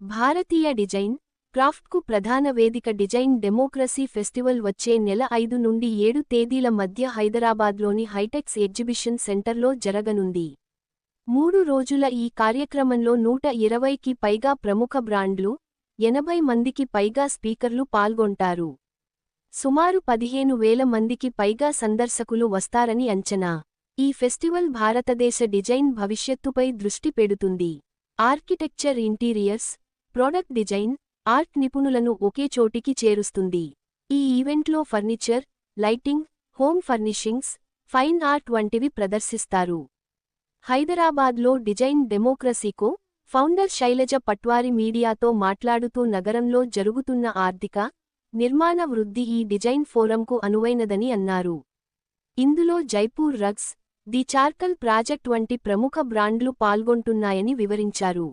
భారతీయ design క్రాఫ్ట్కు ప్రధాన వేదిక design democracy festival వచ్చే నెల ఐదు నుండి ఏడు తేదీల మధ్య హైదరాబాద్లోని హైటెక్స్ ఎగ్జిబిషన్ సెంటర్లో జరగనుంది. మూడు రోజుల ఈ కార్యక్రమంలో నూట ఇరవైకి పైగా ప్రముఖ బ్రాండ్లు ఎనభై మందికి పైగా స్పీకర్లు పాల్గొంటారు. సుమారు పదిహేను వేల మందికి పైగా సందర్శకులు వస్తారని అంచనా. ఈ ఫెస్టివల్ భారతదేశ డిజైన్ భవిష్యత్తుపై దృష్టి పెడుతుంది. Architecture interiors product design art నిపుణులను ఒకే చోటికి చేరుస్తుంది. ఈ ఈవెంట్లో furniture lighting home furnishings fine art వంటివి ప్రదర్శిస్తారు. హైదరాబాద్లో design democracy co founder Shailaja Patwari మీడియాతో మాట్లాడుతూ నగరంలో జరుగుతున్న ఆర్థిక నిర్మాణ వృద్ధి ఈ డిజైన్ ఫోరంకు అనువైనదని అన్నారు. ఇందులో Jaipur rugs the charcoal project వంటి ప్రముఖ బ్రాండ్లు పాల్గొంటున్నాయని వివరించారు.